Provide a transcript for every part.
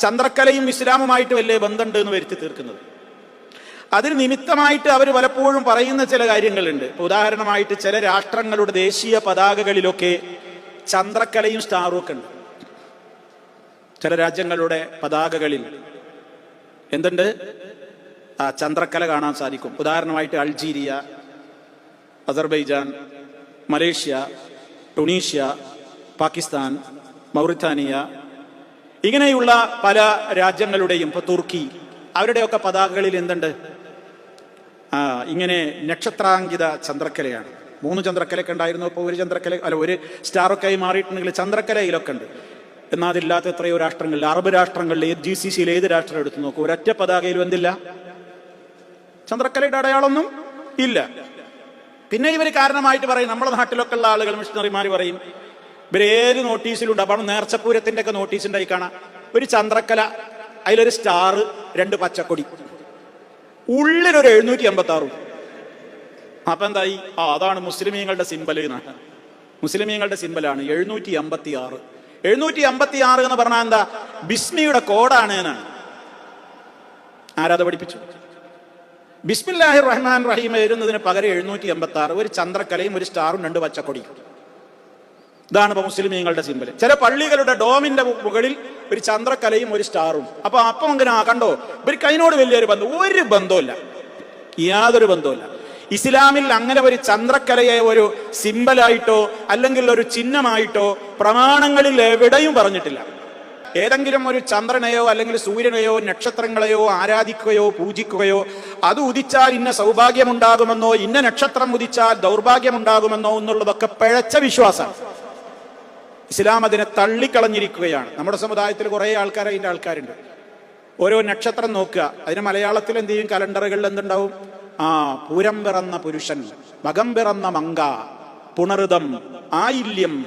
ചന്ദ്രക്കലയും ഇസ്ലാമുമായിട്ട് വലിയ ബന്ധമുണ്ട് എന്ന് വരുത്തി തീർക്കുന്നത്. അതിന് നിമിത്തമായിട്ട് അവർ പലപ്പോഴും പറയുന്ന ചില കാര്യങ്ങളുണ്ട്. ഉദാഹരണമായിട്ട് ചില രാഷ്ട്രങ്ങളുടെ ദേശീയ പതാകകളിലൊക്കെ ചന്ദ്രക്കലയും സ്റ്റാറും ഒക്കെ ഉണ്ട്. ചില രാജ്യങ്ങളുടെ പതാകകളിൽ. എന്തുണ്ട്? ആ ചന്ദ്രക്കല കാണാൻ സാധിക്കും. ഉദാഹരണമായിട്ട് Algeria Azerbaijan Malaysia Tunisia Pakistan Mauritania ഇങ്ങനെയുള്ള പല രാജ്യങ്ങളുടെയും ഇപ്പൊ തുർക്കി അവരുടെയൊക്കെ പതാകകളിൽ എന്തുണ്ട്? ആ ഇങ്ങനെ നക്ഷത്രാങ്കിത ചന്ദ്രക്കലയാണ്. മൂന്ന് ചന്ദ്രക്കലയൊക്കെ ഉണ്ടായിരുന്നു ഇപ്പോൾ ഒരു ചന്ദ്രക്കല അല്ല ഒരു സ്റ്റാറൊക്കെ ആയി മാറിയിട്ടുണ്ടെങ്കിൽ ചന്ദ്രക്കലയിലൊക്കെ ഉണ്ട്. എന്നാൽ അതില്ലാത്ത എത്രയോ രാഷ്ട്രങ്ങളിൽ അറബ് രാഷ്ട്രങ്ങളിൽ ഏത് ജി സി സിയിൽ ഏത് രാഷ്ട്രം എടുത്തു നോക്കും ഒരൊറ്റ പതാകയിലും എന്തില്ല? ചന്ദ്രക്കലയുടെ അടയാളമൊന്നും ഇല്ല. പിന്നെ ഇവർ കാരണമായിട്ട് പറയും നമ്മുടെ നാട്ടിലൊക്കെ ഉള്ള ആളുകൾ മിഷണറിമാർ പറയും ഏത് നോട്ടീസിലുണ്ട്? അപ്പോൾ നേർച്ചപ്പൂരത്തിന്റെ ഒക്കെ നോട്ടീസ് ഉണ്ടായി കാണാം. ഒരു ചന്ദ്രക്കല അതിലൊരു സ്റ്റാർ രണ്ട് പച്ചക്കൊടി. ഉള്ളിലൊരു എഴുന്നൂറ്റി അമ്പത്തി ആറും അപ്പൊ എന്തായി? ആ അതാണ് മുസ്ലിമീങ്ങളുടെ സിമ്പൽ മുസ്ലിമീങ്ങളുടെ സിമ്പലാണ് എഴുന്നൂറ്റി അമ്പത്തി ആറ് എഴുന്നൂറ്റി അമ്പത്തി ആറ് എന്ന് പറഞ്ഞാൽ എന്താ? ബിസ്മിയുടെ കോഡാണ് എന്നാണ്. ആരാധ പഠിപ്പിച്ചു? ബിസ്മില്ലാഹി റഹ്മാൻ റഹീം എഴുതുന്നതിന് പകരം എഴുന്നൂറ്റി എൺപത്തി ആറ് ഒരു ചന്ദ്രക്കലയും ഒരു സ്റ്റാറും രണ്ട് പച്ചക്കൊടിയും. ഇതാണ് ഇപ്പൊ മുസ്ലിമീങ്ങളുടെ സിമ്പൽ ചില പള്ളികളുടെ ഡോമിന്റെ മുകളിൽ ഒരു ചന്ദ്രക്കലയും ഒരു സ്റ്റാറും. അപ്പൊ അപ്പം അങ്ങനെ ആ കണ്ടോ? ഇവർക്ക് അതിനോട് വലിയൊരു ബന്ധം. ഒരു ബന്ധമില്ല യാതൊരു ബന്ധമില്ല ഇസ്ലാമിൽ അങ്ങനെ ഒരു ചന്ദ്രക്കലയെ ഒരു സിമ്പലായിട്ടോ അല്ലെങ്കിൽ ഒരു ചിഹ്നമായിട്ടോ പ്രമാണങ്ങളിൽ എവിടെയും പറഞ്ഞിട്ടില്ല. ഏതെങ്കിലും ഒരു ചന്ദ്രനെയോ അല്ലെങ്കിൽ സൂര്യനെയോ നക്ഷത്രങ്ങളെയോ ആരാധിക്കുകയോ പൂജിക്കുകയോ അത് ഉദിച്ചാൽ ഇന്ന സൗഭാഗ്യമുണ്ടാകുമെന്നോ ഇന്ന നക്ഷത്രം ഉദിച്ചാൽ ദൗർഭാഗ്യമുണ്ടാകുമെന്നോ എന്നുള്ളതൊക്കെ പിഴച്ച വിശ്വാസമാണ്. ഇസ്ലാം അതിനെ തള്ളിക്കളഞ്ഞിരിക്കുകയാണ്. നമ്മുടെ സമുദായത്തിൽ കുറേ ആൾക്കാർ അതിന്റെ ആൾക്കാരുണ്ട്. ഓരോ നക്ഷത്രം നോക്കുക. അതിന് മലയാളത്തിൽ എന്ത് ചെയ്യും? കലണ്ടറുകളിൽ എന്തുണ്ടാവും? ആ പൂരം പിറന്ന പുരുഷൻ മകം പിറന്ന മങ്ക പുണർതം ആയില്യം.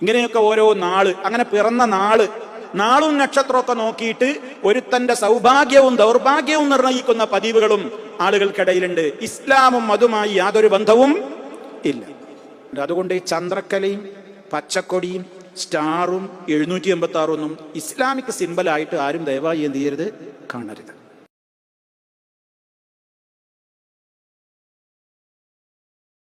ഇങ്ങനെയൊക്കെ ഓരോ നാൾ അങ്ങനെ പിറന്ന നാൾ നാളും നക്ഷത്രമൊക്കെ നോക്കിയിട്ട് ഒരുത്തന്റെ സൗഭാഗ്യവും ദൗർഭാഗ്യവും നിർണയിക്കുന്ന പതിവുകളും ആളുകൾക്കിടയിലുണ്ട്. ഇസ്ലാമും അതുമായി യാതൊരു ബന്ധവും ഇല്ല. അതുകൊണ്ട് ഈ ചന്ദ്രക്കലയും പച്ചക്കൊടിയും സ്റ്റാറും എഴുന്നൂറ്റി എൺപത്തി ആറൊന്നും ഇസ്ലാമിക് സിമ്പലായിട്ട് ആരും ദയവായി എന്ത് ചെയ്യരുത്? കാണരുത്.